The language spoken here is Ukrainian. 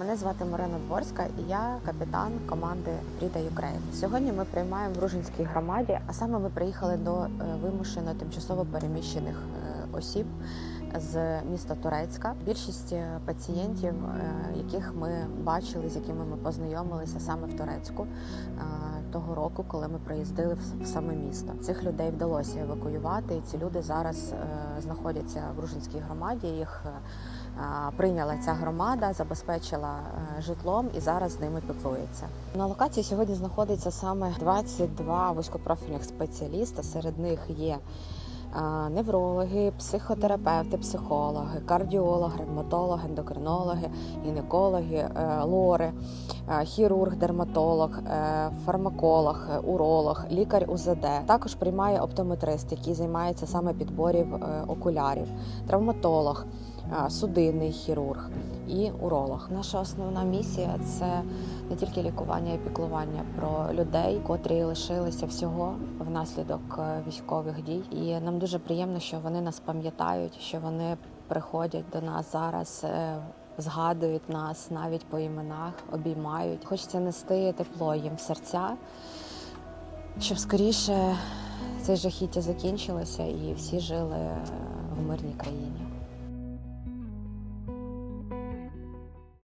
Мене звати Марина Дворська і я капітан команди Фріда Юкрейн. Сьогодні ми приймаємо в Ружинській громаді, а саме ми приїхали до е, вимушено тимчасово переміщених е, осіб з міста Турецька. Більшість е, пацієнтів, е, яких ми бачили, з якими ми познайомилися саме в Турецьку е, того року, коли ми приїздили в саме місто. Цих людей вдалося евакуювати, і ці люди зараз знаходяться в Ружинській громаді. Їх прийняла ця громада, забезпечила житлом і зараз з ними піклується. На локації сьогодні знаходиться саме 22 вузькопрофільних спеціаліста. Серед них є неврологи, психотерапевти, психологи, кардіологи, ревматологи, ендокринологи, гінекологи, е, лори, е, хірург, дерматолог, е, фармаколог, уролог, лікар УЗД. Також приймає оптометрист, який займається саме підборів окулярів, травматолог судинний хірург і уролог. Наша основна місія це не тільки лікування і піклування про людей, котрі лишилися всього внаслідок е, військових дій. І нам дуже приємно, що вони нас пам'ятають, що вони приходять до нас зараз. е, Згадують нас навіть по іменах, обіймають. Хочеться нести тепло їм в серця, щоб скоріше це жахіття закінчилося і всі жили е, в мирній країні.